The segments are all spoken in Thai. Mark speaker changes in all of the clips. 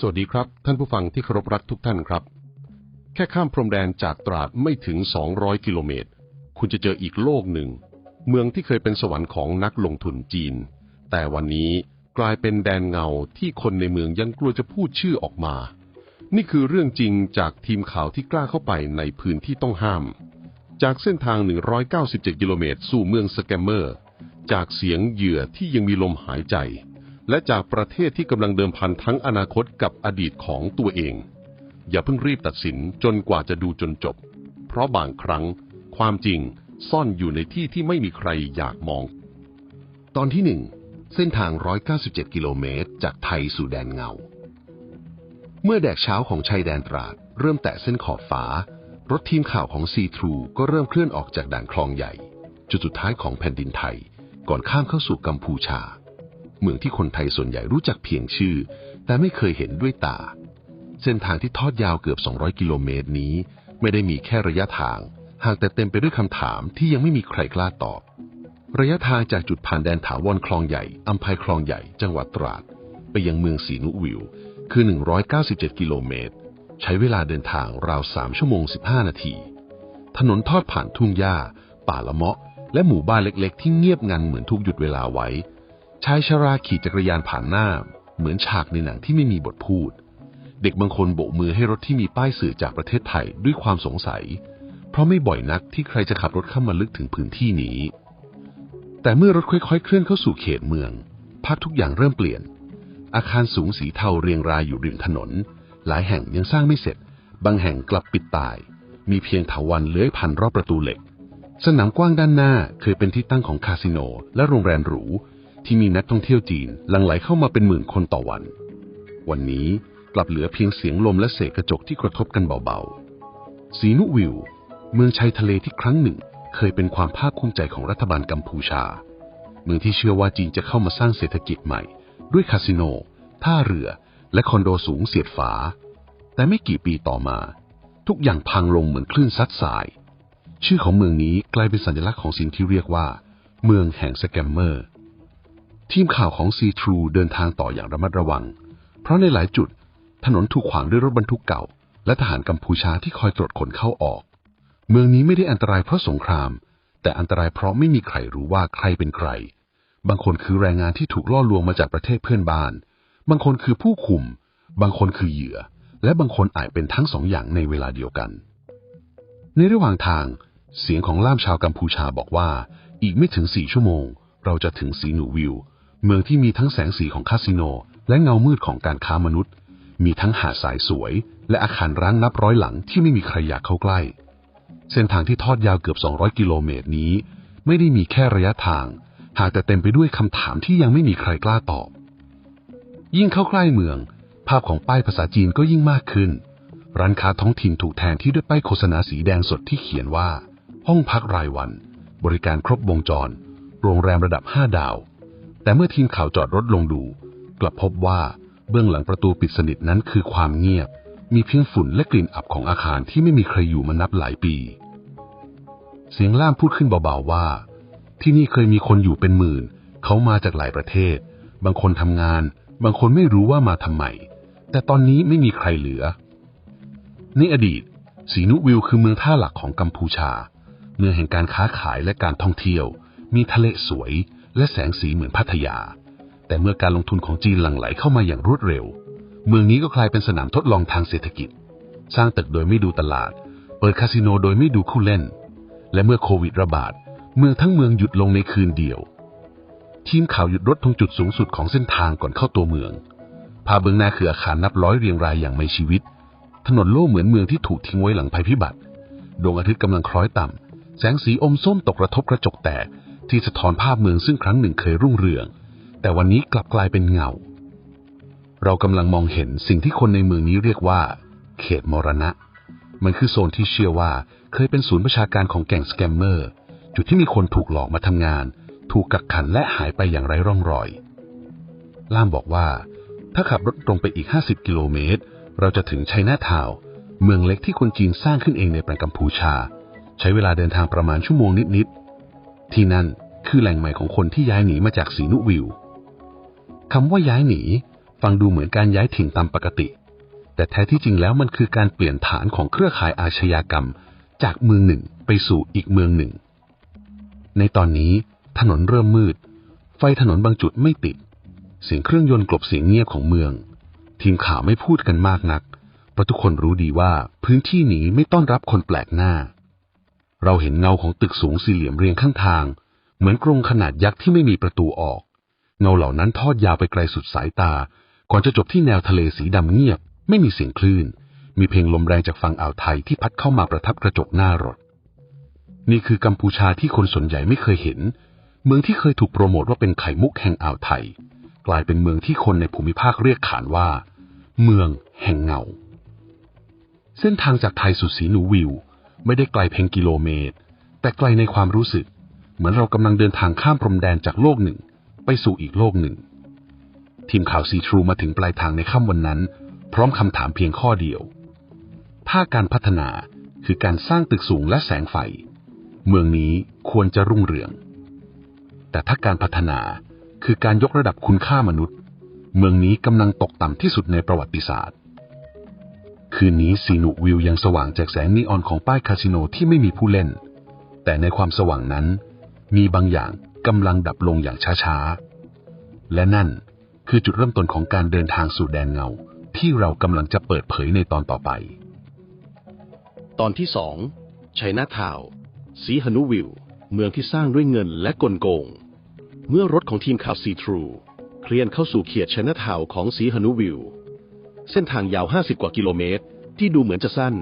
Speaker 1: สวัสดีครับ ท่านผู้ฟังที่เคารพรักทุกท่านครับ แค่ข้ามพรมแดนจากตราดไม่ถึง 200 กิโลเมตร คุณจะเจออีกโลกหนึ่ง เมืองที่เคยเป็นสวรรค์ของนักลงทุนจีน แต่วันนี้กลายเป็นแดนเงาที่คนในเมืองยังกลัวจะพูดชื่อออกมา นี่คือเรื่องจริงจากทีมข่าวที่กล้าเข้าไปในพื้นที่ต้องห้าม จากเส้นทาง 197 กิโลเมตรสู่เมืองสแกมเมอร์ จากเสียงเหยื่อที่ยังมีลมหายใจ และจากประเทศที่กำลังเดิมพันทั้งอนาคตกับอดีตของตัวเอง อย่าเพิ่งรีบตัดสินจนกว่าจะดูจนจบ เพราะบางครั้งความจริงซ่อนอยู่ในที่ที่ไม่มีใครอยากมอง
Speaker 2: ตอนที่หนึ่งเส้นทาง 197 กิโลเมตร จากไทยสู่แดนเงา เมื่อแดกเช้าของชายแดนตราด เริ่มแตะเส้นขอบฟ้า รถทีมข่าวของซีทรูก็เริ่มเคลื่อนออกจากด่านคลองใหญ่ จุดสุดท้ายของแผ่นดินไทย ก่อนข้ามเข้าสู่กัมพูชา เมืองที่คนไทยส่วนใหญ่รู้จักเพียงชื่อ แต่ไม่เคยเห็นด้วยตา เส้นทางที่ทอดยาวเกือบ 200 กิโลเมตรนี้ ไม่ได้มีแค่ระยะทาง หากแต่เต็มไปด้วยคำถามที่ยังไม่มีใครกล้าตอบ ระยะทางจากจุดผ่านแดนถาวรคลองใหญ่อัมพคลองใหญ่ จังหวัดตราด ไปยังเมืองสีนุวิว คือ 197 กิโลเมตร ใช้เวลาเดินทางราว 3 ชั่วโมง 15 นาที ถนนทอดผ่านทุ่งหญ้า ป่าละเมาะ และหมู่บ้านเล็ก ๆ ที่เงียบงันเหมือนทุกหยุดเวลาไว้ ชายชราขี่จักรยานผ่านหน้า เหมือนฉากในหนังที่ไม่มีบทพูด เด็กบางคนโบกมือให้รถที่มีป้ายสื่อจากประเทศไทยด้วยความสงสัย เพราะไม่บ่อยนักที่ใครจะขับรถเข้ามาลึกถึงพื้นที่นี้ แต่เมื่อรถค่อยๆ เคลื่อนเข้าสู่เขตเมืองภาพทุกอย่างเริ่มเปลี่ยน อาคารสูงสีเทาเรียงรายอยู่ริมถนน หลายแห่งยังสร้างไม่เสร็จ บางแห่งกลับปิดตาย มีเพียงเถาวันเลื้อยพันรอบประตูเหล็ก สนามกว้างด้านหน้าเคยเป็นที่ตั้งของคาสิโนและโรงแรมหรู ที่มีนักท่องเที่ยวจีนหลั่งไหลเข้ามาเป็นหมื่นคนต่อวัน วันนี้กลับเหลือเพียงเสียงลมและเศษกระจกที่กระทบกันเบาๆ สีนุวิว เมืองชายทะเลที่ครั้งหนึ่ง เคยเป็นความภาคภูมิใจของรัฐบาลกัมพูชา เมืองที่เชื่อว่าจีนจะเข้ามาสร้างเศรษฐกิจใหม่ ด้วยคาสิโน ท่าเรือ และคอนโดสูงเสียดฟ้าแต่ไม่กี่ปีต่อมา ทุกอย่างพังลงเหมือนคลื่นซัดสาย ชื่อของเมืองนี้กลายเป็นสัญลักษณ์ของสิ่งที่เรียกว่า เมืองแห่งสแกมเมอร์ ทีมข่าวของซีทรูเดินทางต่ออย่างระมัดระวัง เพราะในหลายจุด ถนนถูกขวางด้วยรถบรรทุกเก่า และทหารกัมพูชาที่คอยตรวจคนเข้าออก เมืองนี้ไม่ได้อันตรายเพราะสงคราม แต่อันตรายเพราะไม่มีใครรู้ว่าใครเป็นใคร บางคนคือแรงงานที่ถูกล่อลวงมาจากประเทศเพื่อนบ้าน บางคนคือผู้คุม บางคนคือเหยื่อ และบางคนอาจเป็นทั้งสองอย่างในเวลาเดียวกัน ในระหว่างทาง เสียงของล่ามชาวกัมพูชาบอกว่า อีกไม่ถึงสี่ชั่วโมง เราจะถึงสีหนูวิว เมืองที่มีทั้งแสงสีของคาสิโน และเงามืดของการค้ามนุษย์ มีทั้งหาดทรายสวย และอาคารร้างนับร้อยหลังที่ไม่มีใครอยากเข้าใกล้ เส้นทางที่ทอดยาวเกือบ 200 กิโลเมตรนี้ ไม่ได้มีแค่ระยะทาง หากแต่เต็มไปด้วยคำถามที่ยังไม่มีใครกล้าตอบ ยิ่งเข้าใกล้เมือง ภาพของป้ายภาษาจีนก็ยิ่งมากขึ้น ร้านค้าท้องถิ่นถูกแทนที่ด้วยป้ายโฆษณาสีแดงสดที่เขียนว่า ห้องพักรายวัน บริการครบวงจร โรงแรมระดับ 5 ดาว แต่เมื่อทีมข่าวจอดรถลงดู กลับพบว่าเบื้องหลังประตูปิดสนิทนั้นคือความเงียบ มีเพียงฝุ่นและกลิ่นอับของอาคารที่ไม่มีใครอยู่มานับหลายปี เสียงล่ามพูดขึ้นเบาๆว่า ที่นี่เคยมีคนอยู่เป็นหมื่น เขามาจากหลายประเทศ บางคนทำงาน บางคนไม่รู้ว่ามาทำไม แต่ตอนนี้ไม่มีใครเหลือ ในอดีตสีนุวิวคือเมืองท่าหลักของกัมพูชา เมืองแห่งการค้าขายและการท่องเที่ยว มีทะเลสวย และแสงสีเหมือนพัทยา แต่เมื่อการลงทุนของจีนหลั่งไหลเข้ามาอย่างรวดเร็ว เมืองนี้ก็กลายเป็นสนามทดลองทางเศรษฐกิจ สร้างตึกโดยไม่ดูตลาด เปิดคาสิโนโดยไม่ดูคู่เล่น และเมื่อโควิดระบาด เมืองทั้งเมืองหยุดลงในคืนเดียว ทีมข่าวหยุดรถตรงจุดสูงสุดของเส้นทางก่อนเข้าตัวเมืองภาเบื้องหน้าคืออาคารนับร้อยเรียงรายอย่างไม่ชีวิต ถนนโล่งเหมือนเมืองที่ถูกทิ้งไว้หลังภัยพิบัติ ดวงอาทิตย์กำลังคล้อยต่ำแสงสีอมส้มตกกระทบกระจกแตก ที่สะท้อนภาพเมืองซึ่งครั้งหนึ่งเคยรุ่งเรือง แต่วันนี้กลับกลายเป็นเงา เรากำลังมองเห็นสิ่งที่คนในเมืองนี้เรียกว่า เขตมรณะ มันคือโซนที่เชื่อว่าเคยเป็นศูนย์ประชาการของแก๊งสแกมเมอร์ จุดที่มีคนถูกหลอกมาทำงาน ถูกกักขันและหายไปอย่างไร้ร่องรอย ล่ามบอกว่า ถ้าขับรถตรงไปอีก 50 กิโลเมตร เราจะถึงชัยนาทาวเมืองเล็กที่คนจีนสร้างขึ้นเองในแประกัมพูชา ใช้เวลาเดินทางประมาณชั่วโมงนิดๆ ที่นั่นคือแหล่งใหม่ของคนที่ย้ายหนีมาจากสีนุวิวคำว่าย้ายหนี ฟังดูเหมือนการย้ายถิ่นตามปกติ แต่แท้ที่จริงแล้วมันคือการเปลี่ยนฐานของเครือข่ายอาชญากรรม จากเมืองหนึ่งไปสู่อีกเมืองหนึ่ง ในตอนนี้ถนนเริ่มมืด ไฟถนนบางจุดไม่ติด เสียงเครื่องยนต์กลบเสียงเงียบของเมือง ทีมข่าวไม่พูดกันมากนัก เพราะทุกคนรู้ดีว่าพื้นที่นี้ไม่ต้อนรับคนแปลกหน้า เราเห็นเงาของตึกสูงสี่เหลี่ยมเรียงข้างทาง เหมือนกรงขนาดยักษ์ที่ไม่มีประตูออก เงาเหล่านั้นทอดยาวไปไกลสุดสายตา ก่อนจะจบที่แนวทะเลสีดำเงียบ ไม่มีเสียงคลื่น มีเพลงลมแรงจากฝั่งอ่าวไทยที่พัดเข้ามาประทับกระจกหน้ารถ นี่คือกัมพูชาที่คนส่วนใหญ่ไม่เคยเห็น เมืองที่เคยถูกโปรโมทว่าเป็นไข่มุกแห่งอ่าวไทย กลายเป็นเมืองที่คนในภูมิภาคเรียกขานว่า เมืองแห่งเงา เส้นทางจากไทยสู่สีหนูวิว ไม่ได้ไกลเพียงกิโลเมตร แต่ไกลในความรู้สึก เหมือนเรากำลังเดินทางข้ามพรมแดนจากโลกหนึ่ง ไปสู่อีกโลกหนึ่ง ทีมข่าวซีทรูมาถึงปลายทางในค่ำวันนั้น พร้อมคำถามเพียงข้อเดียว ถ้าการพัฒนาคือการสร้างตึกสูงและแสงไฟ เมืองนี้ควรจะรุ่งเรือง แต่ถ้าการพัฒนาคือการยกระดับคุณค่ามนุษย์ เมืองนี้กำลังตกต่ำที่สุดในประวัติศาสตร์ คืนนี้ซีนุวิวยังสว่างจากแสงนีออนของป้ายคาสิโนที่ไม่มีผู้เล่น แต่ในความสว่างนั้น มีบางอย่างกำลังดับลงอย่างช้าๆ และนั่นคือจุดเริ่มต้นของการเดินทางสู่แดนเงา ที่เรากำลังจะเปิดเผยในตอนต่อไป
Speaker 1: ตอนที่สองชัยนาทาวสีฮนุวิว เมืองที่สร้างด้วยเงินและกลโกง เมื่อรถของทีมข่าวซีทรู เคลื่อนเข้าสู่เขตชัยนาทาวของสีฮนุวิว เส้นทางยาว 50 กว่ากิโลเมตร ที่ดูเหมือนจะสั้น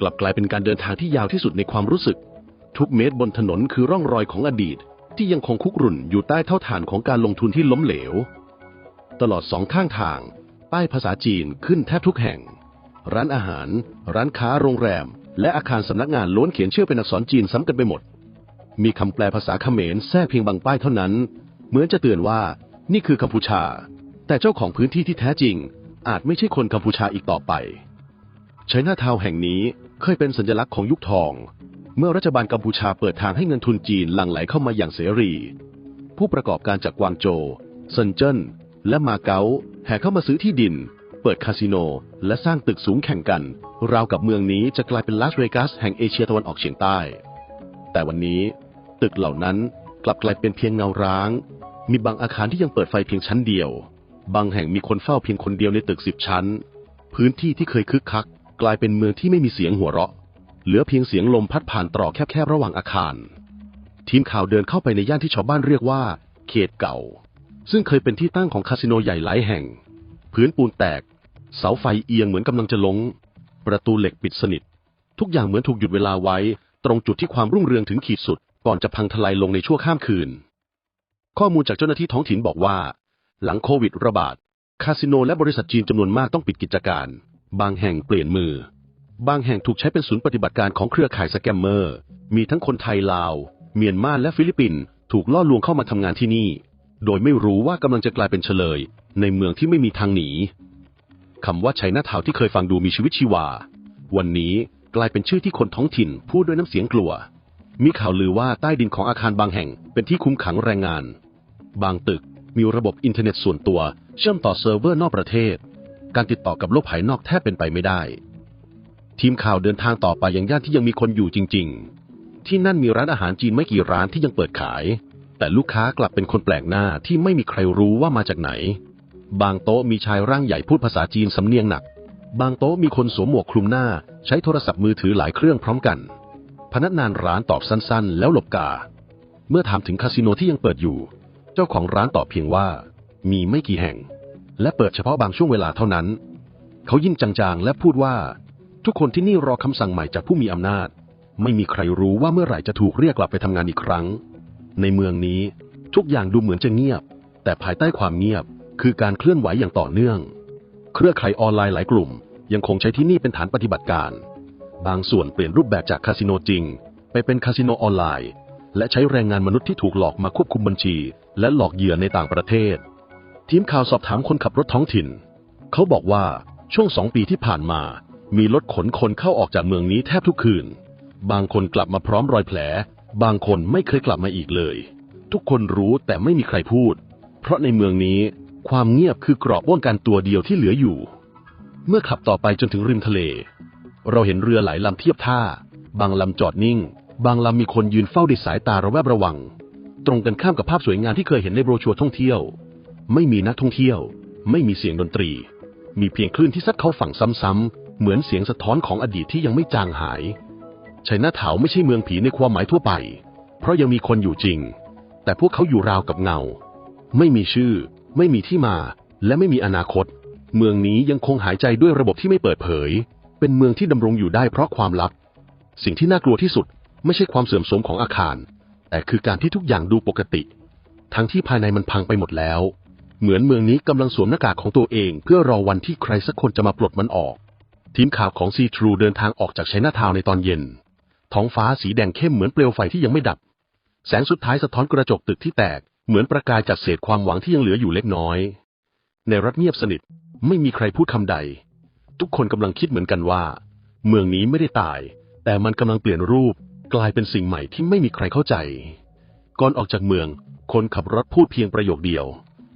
Speaker 1: กลับกลายเป็นการเดินทางที่ยาวที่สุดในความรู้สึก ทุกเมตรบนถนนคือร่องรอยของอดีต ที่ยังคงคุกรุ่นอยู่ใต้เท่าฐานของการลงทุนที่ล้มเหลว ตลอดสองข้างทาง ป้ายภาษาจีนขึ้นแทบทุกแห่ง ร้านอาหาร ร้านค้าโรงแรม และอาคารสำนักงานล้วนเขียนชื่อเป็นอักษรจีนซ้ำกันไปหมด มีคำแปลภาษาเขมรแทรกเพียงบางป้ายเท่านั้น เหมือนจะเตือนว่านี่คือกัมพูชา แต่เจ้าของพื้นที่ที่แท้จริง อาจไม่ใช่คนกัมพูชาอีกต่อไปชัยนาทาวแห่งนี้เคยเป็นสัญลักษณ์ของยุคทอง เมื่อรัฐบาลกัมพูชาเปิดทางให้เงินทุนจีนหลั่งไหลเข้ามาอย่างเสรี ผู้ประกอบการจากกวางโจวเซินเจิ้น และมาเก๊าแห่เข้ามาซื้อที่ดิน เปิดคาสิโน และสร้างตึกสูงแข่งกัน ราวกับเมืองนี้จะกลายเป็นลาสเวกัสแห่งเอเชียตะวันออกเฉียงใต้ แต่วันนี้ ตึกเหล่านั้นกลับกลายเป็นเพียงเงาร้าง มีบางอาคารที่ยังเปิดไฟเพียงชั้นเดียว บางแห่งมีคนเฝ้าเพียงคนเดียวในตึกสิบชั้น พื้นที่ที่เคยคึกคัก กลายเป็นเมืองที่ไม่มีเสียงหัวเราะ เหลือเพียงเสียงลมพัดผ่านตรอกแคบๆระหว่างอาคาร ทีมข่าวเดินเข้าไปในย่านที่ชาวบ้านเรียกว่า เขตเก่า ซึ่งเคยเป็นที่ตั้งของคาสิโนใหญ่หลายแห่ง พื้นปูนแตก เสาไฟเอียงเหมือนกำลังจะล้มประตูเหล็กปิดสนิท ทุกอย่างเหมือนถูกหยุดเวลาไว้ ตรงจุดที่ความรุ่งเรืองถึงขีดสุด ก่อนจะพังทลายลงในชั่วข้ามคืน ข้อมูลจากเจ้าหน้าที่ท้องถิ่นบอกว่า หลังโควิดระบาด คาสิโนและบริษัทจีนจำนวนมากต้องปิดกิจการ บางแห่งเปลี่ยนมือ บางแห่งถูกใช้เป็นศูนย์ปฏิบัติการของเครือข่ายสแกมเมอร์ มีทั้งคนไทยลาว เมียนมาและฟิลิปปินส์ถูกล่อลวงเข้ามาทำงานที่นี่ โดยไม่รู้ว่ากำลังจะกลายเป็นเฉลย ในเมืองที่ไม่มีทางหนีคำว่าชัยนาทาวที่เคยฟังดูมีชีวิตชีวา วันนี้กลายเป็นชื่อที่คนท้องถิ่นพูดด้วยน้ำเสียงกลัว มีข่าวลือว่าใต้ดินของอาคารบางแห่งเป็นที่คุมขังแรงงาน บางตึก มีระบบอินเทอร์เน็ตส่วนตัว เชื่อมต่อเซิร์ฟเวอร์นอกประเทศ การติดต่อกับโลกภายนอกแทบเป็นไปไม่ได้ ทีมข่าวเดินทางต่อไปยังย่านที่ยังมีคนอยู่จริง ๆ ที่นั่นมีร้านอาหารจีนไม่กี่ร้านที่ยังเปิดขาย แต่ลูกค้ากลับเป็นคนแปลกหน้าที่ไม่มีใครรู้ว่ามาจากไหน บางโต๊ะมีชายร่างใหญ่พูดภาษาจีนสำเนียงหนัก บางโต๊ะมีคนสวมหมวกคลุมหน้า ใช้โทรศัพท์มือถือหลายเครื่องพร้อมกัน พนักงานร้านตอบสั้นๆ แล้วหลบกา เมื่อถามถึงคาสิโนที่ยังเปิดอยู่ จ้าของร้านตอบเพียงว่า มีไม่กี่แห่ง และเปิดเฉพาะบางช่วงเวลาเท่านั้น เขายิ้มจางๆ และพูดว่า ทุกคนที่นี่รอคำสั่งใหม่จากผู้มีอำนาจ ไม่มีใครรู้ว่าเมื่อไหร่จะถูกเรียกกลับไปทำงานอีกครั้ง ในเมืองนี้ทุกอย่างดูเหมือนจะเงียบ แต่ภายใต้ความเงียบคือการเคลื่อนไหวอย่างต่อเนื่อง เครือข่ายออนไลน์หลายกลุ่ม ยังคงใช้ที่นี่เป็นฐานปฏิบัติการ บางส่วนเปลี่ยนรูปแบบจากคาสิโนจริง ไปเป็นคาสิโนออนไลน์ และใช้แรงงานมนุษย์ที่ถูกหลอกมาควบคุมบัญชี และหลอกเหยื่อในต่างประเทศ ทีมข่าวสอบถามคนขับรถท้องถิ่น เขาบอกว่าช่วงสองปีที่ผ่านมา มีรถขนคนเข้าออกจากเมืองนี้แทบทุกคืน บางคนกลับมาพร้อมรอยแผล บางคนไม่เคยกลับมาอีกเลย ทุกคนรู้แต่ไม่มีใครพูด เพราะในเมืองนี้ความเงียบคือกรอบป้องกันตัวเดียวที่เหลืออยู่ เมื่อขับต่อไปจนถึงริมทะเล เราเห็นเรือหลายลำเทียบท่า บางลำจอดนิ่ง บางลำมีคนยืนเฝ้าด้วยสายตาระแวดระวัง ตรงกันข้ามกับภาพสวยงามที่เคยเห็นในโบรชัวร์ท่องเที่ยว ไม่มีนักท่องเที่ยว ไม่มีเสียงดนตรี มีเพียงคลื่นที่ซัดเข้าฝั่งซ้ำๆเหมือนเสียงสะท้อนของอดีตที่ยังไม่จางหายชัยนาทาวไม่ใช่เมืองผีในความหมายทั่วไป เพราะยังมีคนอยู่จริง แต่พวกเขาอยู่ราวกับเงา ไม่มีชื่อ ไม่มีที่มา และไม่มีอนาคต เมืองนี้ยังคงหายใจด้วยระบบที่ไม่เปิดเผย เป็นเมืองที่ดำรงอยู่ได้เพราะความลับ สิ่งที่น่ากลัวที่สุด ไม่ใช่ความเสื่อมโทรมของอาคาร แต่คือการที่ทุกอย่างดูปกติ ทั้งที่ภายในมันพังไปหมดแล้ว เหมือนเมืองนี้กำลังสวมหน้ากากของตัวเอง เพื่อรอวันที่ใครสักคนจะมาปลดมันออก ทีมข่าวของซีทรูเดินทางออกจากชัยนาทาวในตอนเย็น ท้องฟ้าสีแดงเข้มเหมือนเปลวไฟที่ยังไม่ดับ แสงสุดท้ายสะท้อนกระจกตึกที่แตกเหมือนประกายจากเศษความหวังที่ยังเหลืออยู่เล็กน้อย ในรัฐเงียบสนิทไม่มีใครพูดคำใด ทุกคนกำลังคิดเหมือนกันว่า เมืองนี้ไม่ได้ตาย แต่มันกำลังเปลี่ยนรูป กลายเป็นสิ่งใหม่ที่ไม่มีใครเข้าใจ ก่อนออกจากเมือง คนขับรถพูดเพียงประโยคเดียว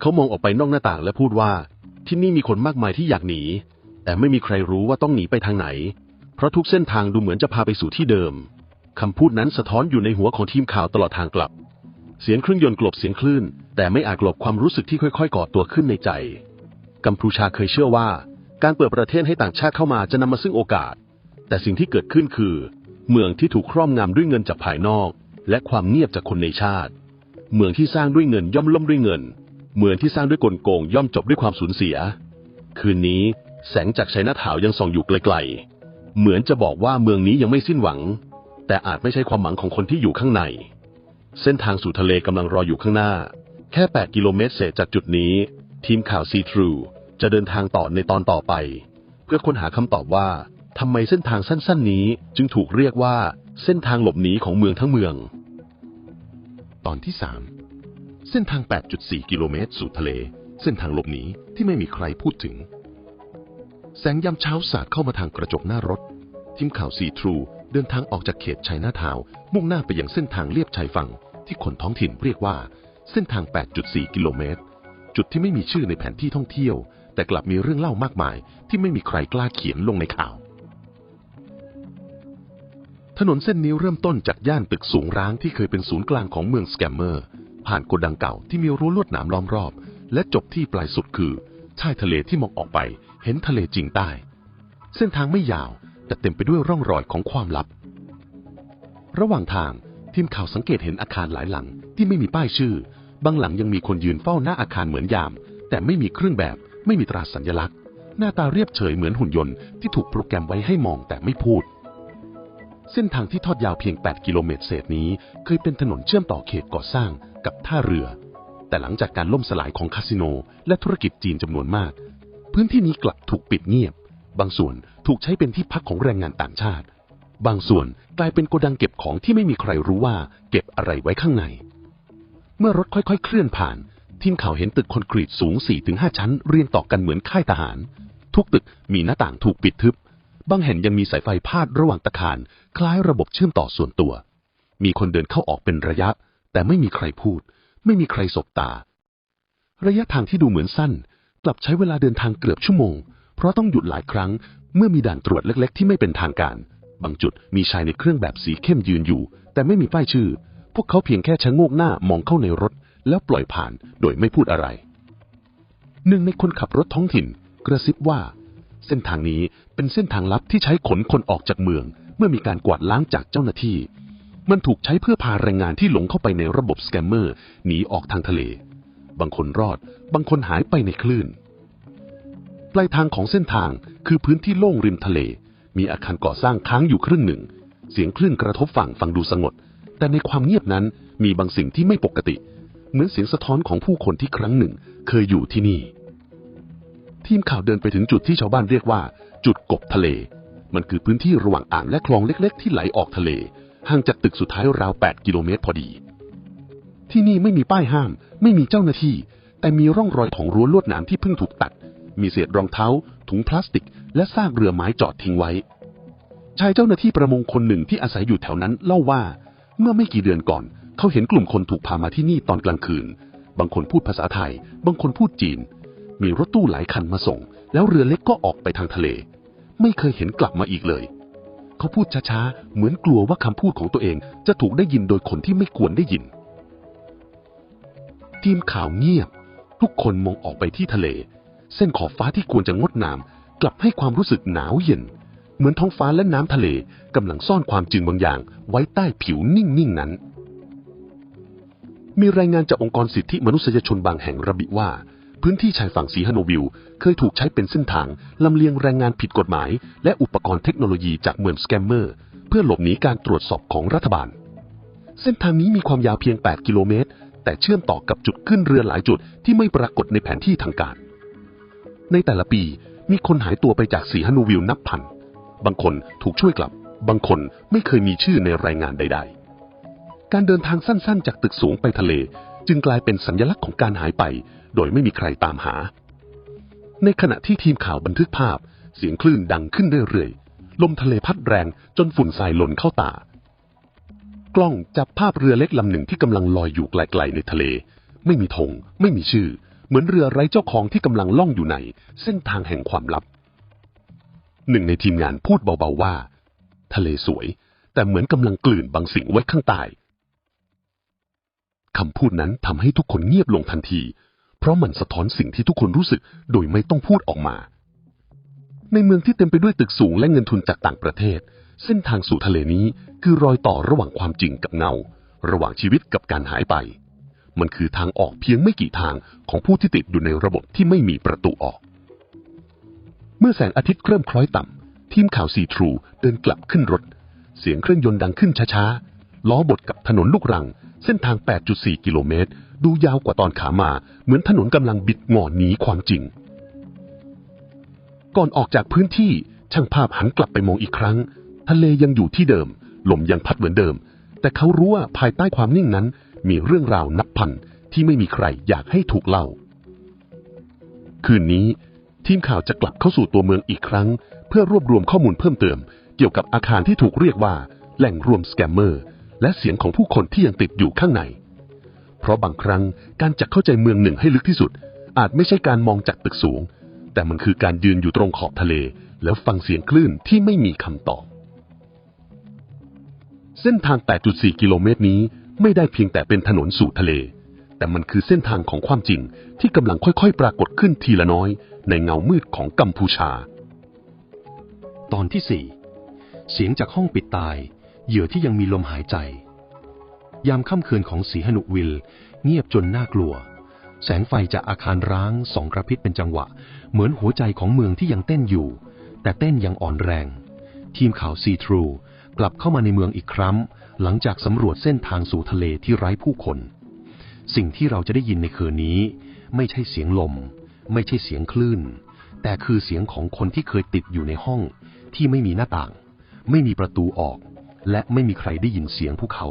Speaker 1: เขามองออกไปนอกหน้าต่างและพูดว่า ที่นี่มีคนมากมายที่อยากหนี แต่ไม่มีใครรู้ว่าต้องหนีไปทางไหน เพราะทุกเส้นทางดูเหมือนจะพาไปสู่ที่เดิมคำพูดนั้นสะท้อนอยู่ในหัวของทีมข่าวตลอดทางกลับ เสียงเครื่องยนต์กลบเสียงคลื่น แต่ไม่อาจกลบความรู้สึกที่ค่อยๆก่อตัวขึ้นในใจ กัมพูชาเคยเชื่อว่า การเปิดประเทศให้ต่างชาติเข้ามาจะนำมาซึ่งโอกาส แต่สิ่งที่เกิดขึ้นคือ เมืองที่ถูกครอบงำด้วยเงินจากภายนอก และความเงียบจากคนในชาติ เมืองที่สร้างด้วยเงินย่อมล่มด้วยเงิน เมืองที่สร้างด้วยกลโกงย่อมจบด้วยความสูญเสีย คืนนี้แสงจากชัยนาทาวยังส่องอยู่ไกลๆ เหมือนจะบอกว่าเมืองนี้ยังไม่สิ้นหวัง แต่อาจไม่ใช่ความหวังของคนที่อยู่ข้างใน เส้นทางสู่ทะเลกำลังรออยู่ข้างหน้า แค่ 8 กิโลเมตรเศษจากจุดนี้ ทีมข่าวซีทรูจะเดินทางต่อในตอนต่อไป เพื่อค้นหาคำตอบว่า ทำไมเส้นทางสั้น ๆ นี้จึงถูกเรียกว่าเส้นทางหลบหนีของเมืองทั้งเมือง
Speaker 3: ตอนที่3เส้นทาง 8.4 กิโลเมตร สู่ทะเล เส้นทางหลบหนีที่ไม่มีใครพูดถึง แสงยามเช้าสาดเข้ามาทางกระจกหน้ารถ ทีมข่าวซีทรูเดินทางออกจากเขตชัยนาทาว มุ่งหน้าไปยังเส้นทางเลียบชายฝั่ง ที่คนท้องถิ่นเรียกว่า เส้นทาง 8.4 กิโลเมตร จุดที่ไม่มีชื่อในแผนที่ท่องเที่ยว แต่กลับมีเรื่องเล่ามากมาย ที่ไม่มีใครกล้าเขียนลงในข่าว ถนนเส้นนี้เริ่มต้นจากย่านตึกสูงร้างที่เคยเป็นศูนย์กลางของเมืองสแกมเมอร์ ผ่านโกดังเก่าที่มีรั้วลวดหนามล้อมรอบ และจบที่ปลายสุดคือชายทะเลที่มองออกไปเห็นทะเลจริงใต้ เส้นทางไม่ยาวแต่เต็มไปด้วยร่องรอยของความลับ ระหว่างทางทีมข่าวสังเกตเห็นอาคารหลายหลังที่ไม่มีป้ายชื่อ บางหลังยังมีคนยืนเฝ้าหน้าอาคารเหมือนยาม แต่ไม่มีเครื่องแบบ ไม่มีตราสัญลักษณ์ หน้าตาเรียบเฉยเหมือนหุ่นยนต์ที่ถูกโปรแกรมไว้ให้มองแต่ไม่พูด เส้นทางที่ทอดยาวเพียง 8 กิโลเมตรเศษนี้ เคยเป็นถนนเชื่อมต่อเขตก่อสร้างกับท่าเรือ แต่หลังจากการล่มสลายของคาสิโน และธุรกิจจีนจำนวนมาก พื้นที่นี้กลับถูกปิดเงียบ บางส่วนถูกใช้เป็นที่พักของแรงงานต่างชาติ บางส่วนกลายเป็นโกดังเก็บของที่ไม่มีใครรู้ว่าเก็บอะไรไว้ข้างใน เมื่อรถค่อยๆ เคลื่อนผ่าน ทีมข่าวเห็นตึกคอนกรีตสูง 4-5 ชั้น เรียงต่อกันเหมือนค่ายทหาร ทุกตึกมีหน้าต่างถูกปิดทึบ บางแห่งยังมีสายไฟพาดระหว่างตะคารคล้ายระบบเชื่อมต่อส่วนตัว มีคนเดินเข้าออกเป็นระยะ แต่ไม่มีใครพูด ไม่มีใครสบตา ระยะทางที่ดูเหมือนสั้น กลับใช้เวลาเดินทางเกือบชั่วโมง เพราะต้องหยุดหลายครั้ง เมื่อมีด่านตรวจเล็ก ๆ ที่ไม่เป็นทางการ บางจุดมีชายในเครื่องแบบสีเข้มยืนอยู่ แต่ไม่มีป้ายชื่อ พวกเขาเพียงแค่ชะโงกหน้ามองเข้าในรถ แล้วปล่อยผ่านโดยไม่พูดอะไรหนึ่งในคนขับรถท้องถิ่น กระซิบว่า เส้นทางนี้เป็นเส้นทางลับที่ใช้ขนคนออกจากเมือง เมื่อมีการกวาดล้างจากเจ้าหน้าที่ มันถูกใช้เพื่อพาแรงงานที่หลงเข้าไปในระบบสแกมเมอร์หนีออกทางทะเล บางคนรอด บางคนหายไปในคลื่น ปลายทางของเส้นทางคือพื้นที่โล่งริมทะเล มีอาคารก่อสร้างค้างอยู่ครึ่งหนึ่ง เสียงคลื่นกระทบฝั่งฟังดูสงบแต่ในความเงียบนั้นมีบางสิ่งที่ไม่ปกติ เหมือนเสียงสะท้อนของผู้คนที่ครั้งหนึ่งเคยอยู่ที่นี่ ทีมข่าวเดินไปถึงจุดที่ชาวบ้านเรียกว่า จุดกบทะเล มันคือพื้นที่ระหว่างอ่างและคลองเล็ก ๆ ที่ไหลออกทะเล ห่างจากตึกสุดท้ายราว 8 กิโลเมตรพอดี ที่นี่ไม่มีป้ายห้าม ไม่มีเจ้าหน้าที่ แต่มีร่องรอยของรั้วลวดหนามที่เพิ่งถูกตัด มีเศษรองเท้า ถุงพลาสติก และซากเรือไม้จอดทิ้งไว้ ชายเจ้าหน้าที่ประมงคนหนึ่งที่อาศัยอยู่แถวนั้นเล่าว่า เมื่อไม่กี่เดือนก่อน เขาเห็นกลุ่มคนถูกพามาที่นี่ตอนกลางคืน
Speaker 4: บางคนพูดภาษาไทย บางคนพูดจีน มีรถตู้หลายคันมาส่ง แล้วเรือเล็กก็ออกไปทางทะเล ไม่เคยเห็นกลับมาอีกเลย เขาพูดช้าๆ เหมือนกลัวว่าคำพูดของตัวเองจะถูกได้ยินโดยคนที่ไม่ควรได้ยิน ทีมข่าวเงียบ ทุกคนมองออกไปที่ทะเล เส้นขอบฟ้าที่ควรจะงดงาม กลับให้ความรู้สึกหนาวเย็น เหมือนท้องฟ้าและน้ำทะเลกำลังซ่อนความจริงบางอย่าง ไว้ใต้ผิวนิ่งๆนั้นมีรายงานจากองค์กรสิทธิมนุษยชนบางแห่งระบุว่า พื้นที่ชายฝั่งสีฮานวิลเคยถูกใช้เป็นเส้นทางลำเลียงแรงงานผิดกฎหมาย และอุปกรณ์เทคโนโลยีจากเมืองสแกมเมอร์ เพื่อหลบหนีการตรวจสอบของรัฐบาล เส้นทางนี้มีความยาวเพียง 8 กิโลเมตร แต่เชื่อมต่อกับจุดขึ้นเรือหลายจุดที่ไม่ปรากฏในแผนที่ทางการ ในแต่ละปีมีคนหายตัวไปจากสีฮานูวิลนับพัน บางคนถูกช่วยกลับ บางคนไม่เคยมีชื่อในรายงานใด ๆ การเดินทางสั้นๆ จากตึกสูงไปทะเล จึงกลายเป็นสัญลักษณ์ของการหายไป โดยไม่มีใครตามหา ในขณะที่ทีมข่าวบันทึกภาพ เสียงคลื่นดังขึ้นเรื่อยๆ ลมทะเลพัดแรงจนฝุ่นทรายหล่นเข้าตา กล้องจับภาพเรือเล็กลำหนึ่งที่กำลังลอยอยู่ไกลๆในทะเล ไม่มีธงไม่มีชื่อ เหมือนเรือไร้เจ้าของที่กำลังล่องอยู่ใน เส้นทางแห่งความลับ หนึ่งในทีมงานพูดเบาๆว่า ทะเลสวย แต่เหมือนกำลังกลืนบางสิ่งไว้ข้างใต้ คำพูดนั้นทำให้ทุกคนเงียบลงทันที เพราะมันสะท้อนสิ่งที่ทุกคนรู้สึกโดยไม่ต้องพูดออกมา ในเมืองที่เต็มไปด้วยตึกสูงและเงินทุนจากต่างประเทศ เส้นทางสู่ทะเลนี้คือรอยต่อระหว่างความจริงกับเงา ระหว่างชีวิตกับการหายไป มันคือทางออกเพียงไม่กี่ทางของผู้ที่ติดอยู่ในระบบที่ไม่มีประตูออก เมื่อแสงอาทิตย์เริ่มคล้อยต่ำทีมข่าวซีทรูเดินกลับขึ้นรถ เสียงเครื่องยนต์ดังขึ้นช้าๆล้อบดกับถนนลูกรัง เส้นทาง 8.4 กิโลเมตร ดูยาวกว่าตอนขามา เหมือนถนนกำลังบิดงอหนีความจริง ก่อนออกจากพื้นที่ช่างภาพหันกลับไปมองอีกครั้ง ทะเลยังอยู่ที่เดิม ลมยังพัดเหมือนเดิม แต่เขารู้ว่าภายใต้ความนิ่งนั้น มีเรื่องราวนับพันที่ไม่มีใครอยากให้ถูกเล่า คืนนี้ทีมข่าวจะกลับเข้าสู่ตัวเมืองอีกครั้ง เพื่อรวบรวมข้อมูลเพิ่มเติม เกี่ยวกับอาคารที่ถูกเรียกว่า แหล่งรวมสแกมเมอร์ และเสียงของผู้คนที่ยังติดอยู่ข้างใน เพราะบางครั้งการจะเข้าใจเมืองหนึ่งให้ลึกที่สุด อาจไม่ใช่การมองจากตึกสูง แต่มันคือการยืนอยู่ตรงขอบทะเล แล้วฟังเสียงคลื่นที่ไม่มีคำตอบ เส้นทาง 8.4 กิโลเมตรนี้ไม่ได้เพียงแต่เป็นถนนสู่ทะเล แต่มันคือเส้นทางของความจริงที่กำลังค่อยๆ ปรากฏขึ้นทีละน้อย ในเงามืดของกัมพูชา
Speaker 5: ตอนที่สี่เสียงจากห้องปิดตาย เหยื่อที่ยังมีลมหายใจ ยามค่ำคืนของสีหนุวิล เงียบจนน่ากลัว แสงไฟจากอาคารร้างสองกระพริบเป็นจังหวะ เหมือนหัวใจของเมืองที่ยังเต้นอยู่ แต่เต้นยังอ่อนแรง ทีมข่าวซีทรูกลับเข้ามาในเมืองอีกครั้ง หลังจากสำรวจเส้นทางสู่ทะเลที่ไร้ผู้คน สิ่งที่เราจะได้ยินในคืนนี้ ไม่ใช่เสียงลม ไม่ใช่เสียงคลื่น แต่คือเสียงของคนที่เคยติดอยู่ในห้องที่ไม่มีหน้าต่าง ไม่มีประตูออก และไม่มีใครได้ยินเสียงพวกเขา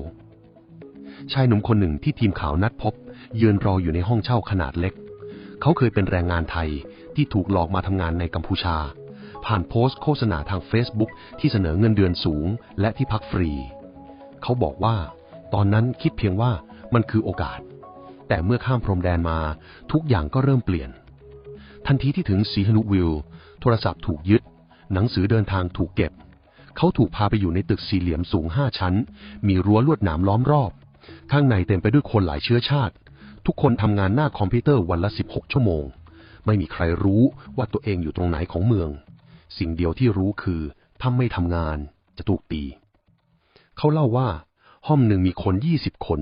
Speaker 5: ชายหนุ่มคนหนึ่งที่ทีมข่าวนัดพบ ยืนรออยู่ในห้องเช่าขนาดเล็ก เขาเคยเป็นแรงงานไทยที่ถูกหลอกมาทำงานในกัมพูชา ผ่านโพสต์โฆษณาทาง Facebook ที่เสนอเงินเดือนสูงและที่พักฟรี เขาบอกว่า ตอนนั้นคิดเพียงว่ามันคือโอกาส แต่เมื่อข้ามพรมแดนมาทุกอย่างก็เริ่มเปลี่ยน ทันทีที่ถึงสีฮนุวิลโทรศัพท์ถูกยึด หนังสือเดินทางถูกเก็บ เขาถูกพาไปอยู่ในตึกสี่เหลี่ยมสูงห้าชั้น มีรั้วลวดหนามล้อมรอบ ข้างในเต็มไปด้วยคนหลายเชื้อชาติ ทุกคนทำงานหน้าคอมพิวเตอร์วันละ 16 ชั่วโมง ไม่มีใครรู้ว่าตัวเองอยู่ตรงไหนของเมือง สิ่งเดียวที่รู้คือถ้าไม่ทำงานจะถูกตี เขาเล่าว่า ห้องหนึ่งมีคน 20 คน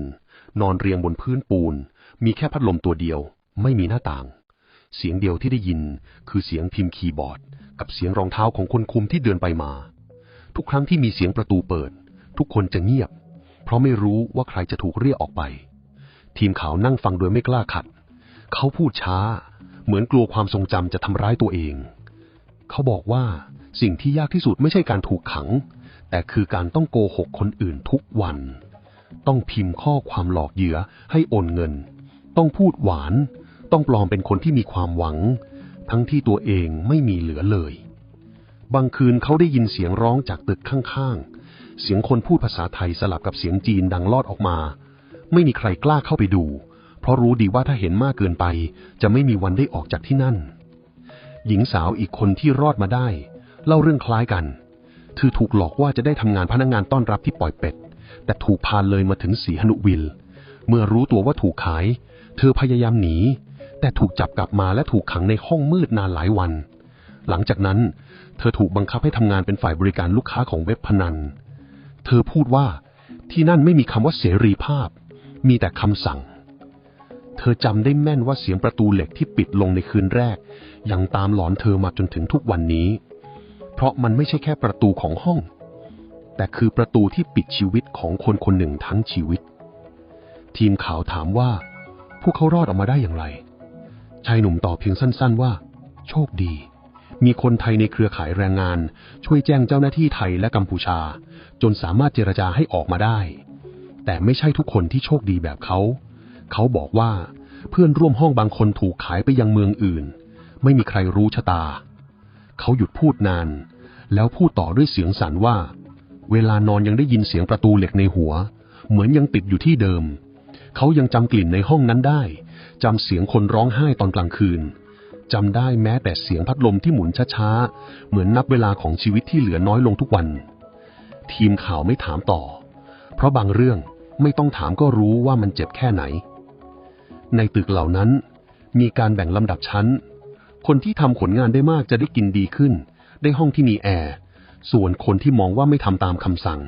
Speaker 5: นอนเรียงบนพื้นปูน มีแค่พัดลมตัวเดียว ไม่มีหน้าต่าง เสียงเดียวที่ได้ยินคือเสียงพิมพ์คีย์บอร์ด กับเสียงรองเท้าของคนคุมที่เดินไปมา ทุกครั้งที่มีเสียงประตูเปิด ทุกคนจะเงียบ เพราะไม่รู้ว่าใครจะถูกเรียกออกไป ทีมข่าวนั่งฟังโดยไม่กล้าขัด เขาพูดช้า เหมือนกลัวความทรงจำจะทำร้ายตัวเอง เขาบอกว่าสิ่งที่ยากที่สุดไม่ใช่การถูกขัง แต่คือการต้องโกหกคนอื่นทุกวัน ต้องพิมพ์ข้อความหลอกเหยื่อให้โอนเงิน ต้องพูดหวาน ต้องปลอมเป็นคนที่มีความหวัง ทั้งที่ตัวเองไม่มีเหลือเลย บางคืนเขาได้ยินเสียงร้องจากตึกข้างๆ เสียงคนพูดภาษาไทยสลับกับเสียงจีนดังลอดออกมา ไม่มีใครกล้าเข้าไปดู เพราะรู้ดีว่าถ้าเห็นมากเกินไป จะไม่มีวันได้ออกจากที่นั่น หญิงสาวอีกคนที่รอดมาได้ เล่าเรื่องคล้ายกันเธอถูกหลอกว่าจะได้ทำงานพนักงานต้อนรับที่ปล่อยเป็ด แต่ถูกพาเลยมาถึงสีหนุวิล เมื่อรู้ตัวว่าถูกขาย เธอพยายามหนี แต่ถูกจับกลับมาและถูกขังในห้องมืดนานหลายวัน หลังจากนั้น เธอถูกบังคับให้ทำงานเป็นฝ่ายบริการลูกค้าของเว็บพนัน เธอพูดว่าที่นั่นไม่มีคำว่าเสรีภาพ มีแต่คำสั่ง เธอจำได้แม่นว่าเสียงประตูเหล็กที่ปิดลงในคืนแรก ยังตามหลอนเธอมาจนถึงทุกวันนี้ เพราะมันไม่ใช่แค่ประตูของห้อง แต่คือประตูที่ปิดชีวิตของคนคนหนึ่งทั้งชีวิต ทีมข่าวถามว่า พวกเขารอดออกมาได้อย่างไร ชายหนุ่มตอบเพียงสั้น ๆว่า โชคดี มีคนไทยในเครือข่ายแรงงาน ช่วยแจ้งเจ้าหน้าที่ไทยและกัมพูชา จนสามารถเจรจาให้ออกมาได้ แต่ไม่ใช่ทุกคนที่โชคดีแบบเขา เขาบอกว่าเพื่อนร่วมห้องบางคนถูกขายไปยังเมืองอื่น ไม่มีใครรู้ชะตา เขาหยุดพูดนาน แล้วพูดต่อด้วยเสียงสั่นว่า เวลานอนยังได้ยินเสียงประตูเหล็กในหัว เหมือนยังติดอยู่ที่เดิม เขายังจำกลิ่นในห้องนั้นได้จำเสียงคนร้องไห้ตอนกลางคืน จำได้แม้แต่เสียงพัดลมที่หมุนช้าๆ เหมือนนับเวลาของชีวิตที่เหลือน้อยลงทุกวัน ทีมข่าวไม่ถามต่อ เพราะบางเรื่องไม่ต้องถามก็รู้ว่ามันเจ็บแค่ไหน ในตึกเหล่านั้น มีการแบ่งลำดับชั้น คนที่ทำผลงานได้มากจะได้กินดีขึ้น ได้ห้องที่มีแอร์ ส่วนคนที่มองว่าไม่ทำตามคำสั่ง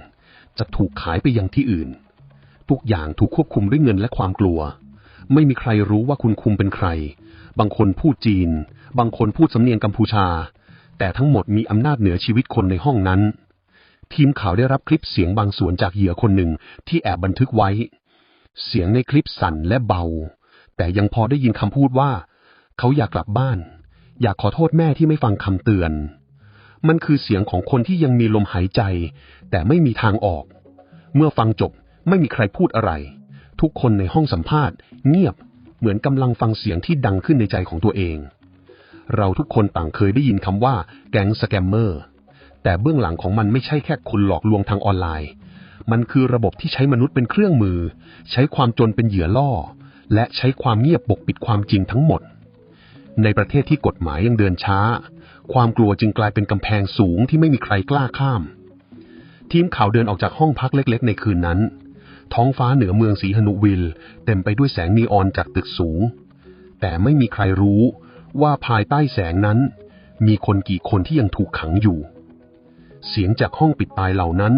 Speaker 5: จะถูกขายไปยังที่อื่น ทุกอย่างถูกควบคุมด้วยเงินและความกลัว ไม่มีใครรู้ว่าคุณคุมเป็นใคร บางคนพูดจีน บางคนพูดสำเนียงกัมพูชา แต่ทั้งหมดมีอำนาจเหนือชีวิตคนในห้องนั้น ทีมข่าวได้รับคลิปเสียงบางส่วนจากเหยื่อคนหนึ่งที่แอบบันทึกไว้ เสียงในคลิปสั่นและเบา แต่ยังพอได้ยินคำพูดว่า เขาอยากกลับบ้าน อยากขอโทษแม่ที่ไม่ฟังคำเตือน มันคือเสียงของคนที่ยังมีลมหายใจ แต่ไม่มีทางออก เมื่อฟังจบไม่มีใครพูดอะไร ทุกคนในห้องสัมภาษณ์ เงียบเหมือนกำลังฟังเสียงที่ดังขึ้นในใจของตัวเอง เราทุกคนต่างเคยได้ยินคำว่าแก๊งสแกมเมอร์ แต่เบื้องหลังของมันไม่ใช่แค่คุณหลอกลวงทางออนไลน์ มันคือระบบที่ใช้มนุษย์เป็นเครื่องมือ ใช้ความจนเป็นเหยื่อล่อ และใช้ความเงียบปกปิดความจริงทั้งหมด ในประเทศที่กฎหมายยังเดินช้า ความกลัวจึงกลายเป็นกำแพงสูงที่ไม่มีใครกล้าข้าม ทีมข่าวเดินออกจากห้องพักเล็ก ๆ ในคืนนั้น ท้องฟ้าเหนือเมืองสีหนุวิล เต็มไปด้วยแสงนีออนจากตึกสูง แต่ไม่มีใครรู้ว่าภายใต้แสงนั้น มีคนกี่คนที่ยังถูกขังอยู่ เสียงจากห้องปิดตายเหล่านั้น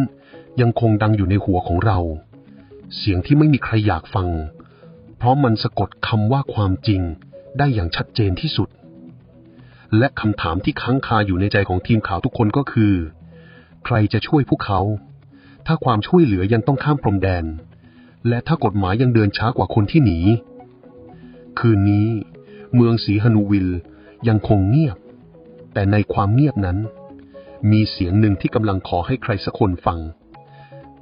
Speaker 5: ยังคงดังอยู่ในหัวของเรา เสียงที่ไม่มีใครอยากฟัง เพราะมันสะกดคำว่าความจริงได้อย่างชัดเจนที่สุด และคำถามที่ค้างคาอยู่ในใจของทีมข่าวทุกคนก็คือ ใครจะช่วยพวกเขา ถ้าความช่วยเหลือยังต้องข้ามพรมแดน และถ้ากฎหมายยังเดินช้ากว่าคนที่หนี คืนนี้ เมืองสีฮนูวิลยังคงเงียบ แต่ในความเงียบนั้น มีเสียงหนึ่งที่กำลังขอให้ใครสักคนฟัง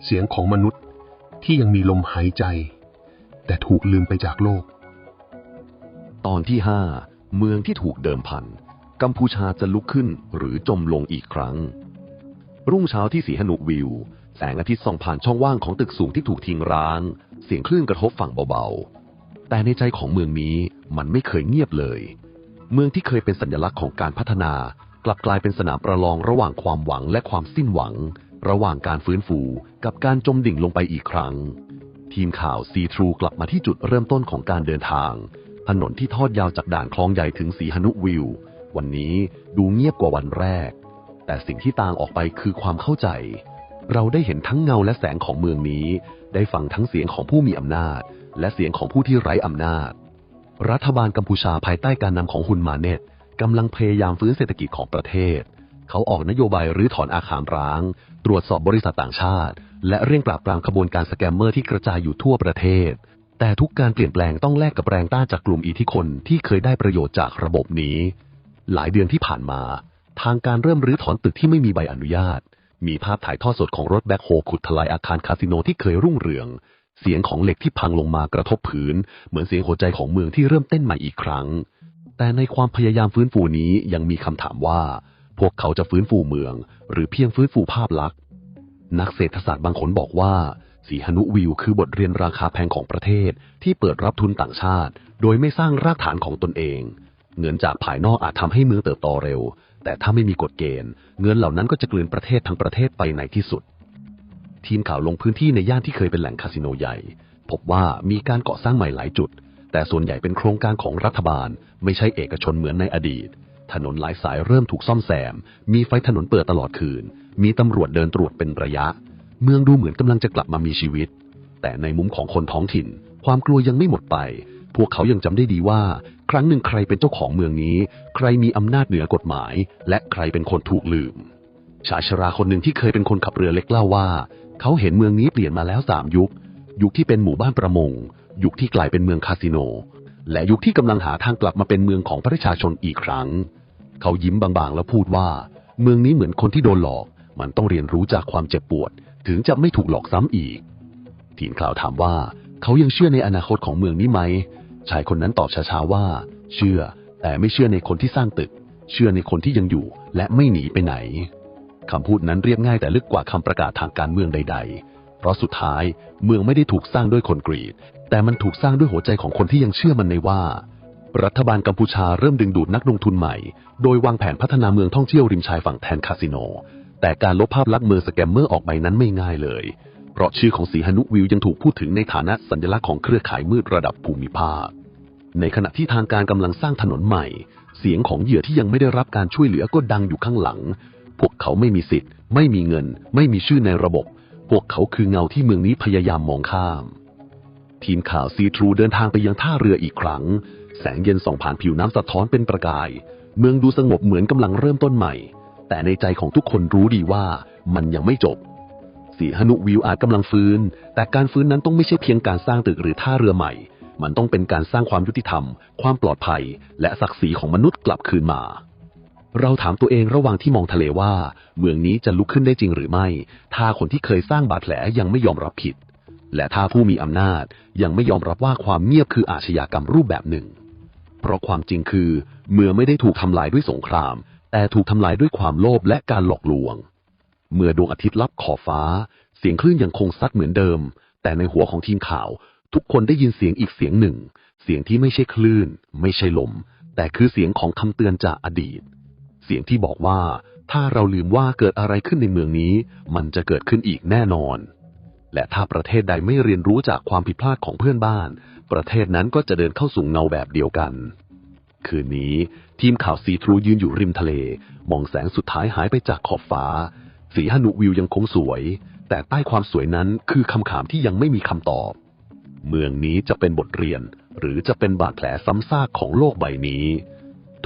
Speaker 5: เสียงของมนุษย์ที่ยังมีลมหายใจ แต่ถูกลืมไปจากโลก
Speaker 4: ตอนที่ห้าเมืองที่ถูกเดิมพัน กัมพูชาจะลุกขึ้นหรือจมลงอีกครั้ง รุ่งเช้าที่สีหนุวิว แสงอาทิตย์ส่องผ่านช่องว่างของตึกสูงที่ถูกทิ้งร้าง เสียงคลื่นกระทบฝั่งเบาๆ แต่ในใจของเมืองนี้มันไม่เคยเงียบเลย เมืองที่เคยเป็นสัญลักษณ์ของการพัฒนา กลับกลายเป็นสนามประลองระหว่างความหวังและความสิ้นหวัง ระหว่างการฟื้นฟูกับการจมดิ่งลงไปอีกครั้ง ทีมข่าวซีทรูกลับมาที่จุดเริ่มต้นของการเดินทาง ถนนที่ทอดยาวจากด่านคลองใหญ่ถึงสีหนุวิว วันนี้ดูเงียบกว่าวันแรก แต่สิ่งที่ต่างออกไปคือความเข้าใจ เราได้เห็นทั้งเงาและแสงของเมืองนี้ ได้ฟังทั้งเสียงของผู้มีอำนาจ และเสียงของผู้ที่ไร้อำนาจ รัฐบาลกัมพูชาภายใต้การนำของฮุนมาเน็ตกำลังพยายามฟื้นเศรษฐกิจของประเทศ เขาออกนโยบายรื้อถอนอาคารร้าง ตรวจสอบบริษัทต่างชาติ และเร่งปราบปรามขบวนการสแกมเมอร์ที่กระจายอยู่ทั่วประเทศ แต่ทุกการเปลี่ยนแปลงต้องแลกกับแรงต้านจากกลุ่มอิทธิพลที่เคยได้ประโยชน์จากระบบนี้ หลายเดือนที่ผ่านมา ทางการเริ่มรื้อถอนตึกที่ไม่มีใบอนุญาต มีภาพถ่ายทอดสดของรถแบ็คโฮขุดทลายอาคารคาสิโนที่เคยรุ่งเรือง เสียงของเหล็กที่พังลงมากระทบพื้น เหมือนเสียงหัวใจของเมืองที่เริ่มเต้นใหม่อีกครั้ง แต่ในความพยายามฟื้นฟูนี้ยังมีคำถามว่า พวกเขาจะฟื้นฟูเมือง หรือเพียงฟื้นฟูภาพลักษณ์ นักเศรษฐศาสตร์บางคนบอกว่าสีหนุวิวคือบทเรียนราคาแพงของประเทศที่เปิดรับทุนต่างชาติ โดยไม่สร้างรากฐานของตนเอง เงินจากภายนอกอาจทำให้เมืองเติบโตเร็ว แต่ถ้าไม่มีกฎเกณฑ์ เงินเหล่านั้นก็จะกลืนประเทศทั้งประเทศไปในที่สุด ทีมข่าวลงพื้นที่ในย่านที่เคยเป็นแหล่งคาสิโนใหญ่ พบว่ามีการก่อสร้างใหม่หลายจุด แต่ส่วนใหญ่เป็นโครงการของรัฐบาล ไม่ใช่เอกชนเหมือนในอดีต ถนนหลายสายเริ่มถูกซ่อมแซม มีไฟถนนเปิดตลอดคืน มีตำรวจเดินตรวจเป็นระยะ เมืองดูเหมือนกำลังจะกลับมามีชีวิต แต่ในมุมของคนท้องถิ่น ความกลัวยังไม่หมดไป พวกเขายังจำได้ดีว่า ครั้งหนึ่งใครเป็นเจ้าของเมืองนี้ ใครมีอำนาจเหนือกฎหมาย และใครเป็นคนถูกลืม ชายชราคนหนึ่งที่เคยเป็นคนขับเรือเล็กเล่าว่า เขาเห็นเมืองนี้เปลี่ยนมาแล้วสามยุค ยุคที่เป็นหมู่บ้านประมง ยุคที่กลายเป็นเมืองคาสิโน และยุคที่กำลังหาทางกลับมาเป็นเมืองของประชาชนอีกครั้ง เขายิ้มบางๆ แล้วพูดว่า เมืองนี้เหมือนคนที่โดนหลอก มันต้องเรียนรู้จากความเจ็บปวด ถึงจะไม่ถูกหลอกซ้ำอีก ทีมข่าวถามว่า เขายังเชื่อในอนาคตของเมืองนี้ไหม ชายคนนั้นตอบช้าๆว่า เชื่อ แต่ไม่เชื่อในคนที่สร้างตึก เชื่อในคนที่ยังอยู่ และไม่หนีไปไหนคำพูดนั้นเรียบง่ายแต่ลึกกว่าคำประกาศทางการเมืองใด ๆ เพราะสุดท้ายเมืองไม่ได้ถูกสร้างด้วยคนกรีก แต่มันถูกสร้างด้วยหัวใจของคนที่ยังเชื่อมันในว่า รัฐบาลกัมพูชาเริ่มดึงดูดนักลงทุนใหม่ โดยวางแผนพัฒนาเมืองท่องเที่ยวริมชายฝั่งแทนคาสิโน แต่การลบภาพลักษณ์เมืองสแกมเมอร์ออกไปนั้นไม่ง่ายเลย เพราะชื่อของสีหนุวิวยังถูกพูดถึงในฐานะสัญลักษณ์ของเครือข่ายมืดระดับภูมิภาค ในขณะที่ทางการกำลังสร้างถนนใหม่ เสียงของเหยื่อที่ยังไม่ได้รับการช่วยเหลือก็ดังอยู่ข้างหลัง พวกเขาไม่มีสิทธิ์ ไม่มีเงิน ไม่มีชื่อในระบบ พวกเขาคือเงาที่เมืองนี้พยายามมองข้าม ทีมข่าวซีทรูเดินทางไปยังท่าเรืออีกครั้ง แสงเย็นส่องผ่านผิวน้ำสะท้อนเป็นประกาย เมืองดูสงบเหมือนกำลังเริ่มต้นใหม่ แต่ในใจของทุกคนรู้ดีว่ามันยังไม่จบ สีหนุวิวอาจกำลังฟื้น แต่การฟื้นนั้นต้องไม่ใช่เพียงการสร้างตึกหรือท่าเรือใหม่ มันต้องเป็นการสร้างความยุติธรรม ความปลอดภัย และศักดิ์ศรีของมนุษย์กลับคืนมา เราถามตัวเองระหว่างที่มองทะเลว่า เมืองนี้จะลุกขึ้นได้จริงหรือไม่ ถ้าคนที่เคยสร้างบาดแผลยังไม่ยอมรับผิด และถ้าผู้มีอำนาจยังไม่ยอมรับว่าความเงียบคืออาชญากรรมรูปแบบหนึ่ง เพราะความจริงคือ เมืองไม่ได้ถูกทำลายด้วยสงคราม แต่ถูกทำลายด้วยความโลภและการหลอกลวง เมื่อดวงอาทิตย์ลับขอบฟ้า เสียงคลื่นยังคงซัดเหมือนเดิม แต่ในหัวของทีมข่าว ทุกคนได้ยินเสียงอีกเสียงหนึ่ง เสียงที่ไม่ใช่คลื่น ไม่ใช่ลม แต่คือเสียงของคำเตือนจากอดีต เสียงที่บอกว่า ถ้าเราลืมว่าเกิดอะไรขึ้นในเมืองนี้ มันจะเกิดขึ้นอีกแน่นอน และถ้าประเทศใดไม่เรียนรู้จากความผิดพลาดของเพื่อนบ้าน ประเทศนั้นก็จะเดินเข้าสู่เงาแบบเดียวกันคืนนี้ ทีมข่าวซีทรูยืนอยู่ริมทะเล มองแสงสุดท้ายหายไปจากขอบฟ้า สีหนุวิวยังคงสวย แต่ใต้ความสวยนั้นคือคำถามที่ยังไม่มีคำตอบ เมืองนี้จะเป็นบทเรียน หรือจะเป็นบาดแผลซ้ำซากของโลกใบนี้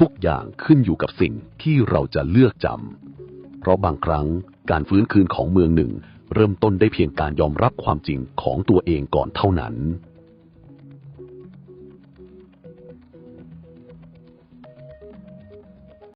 Speaker 4: ทุกอย่างขึ้นอยู่กับสิ่งที่เราจะเลือกจำเพราะบางครั้งการฟื้นคืนของเมืองหนึ่ง เริ่มต้นได้เพียงการยอมรับความจริงของตัวเองก่อนเท่านั้น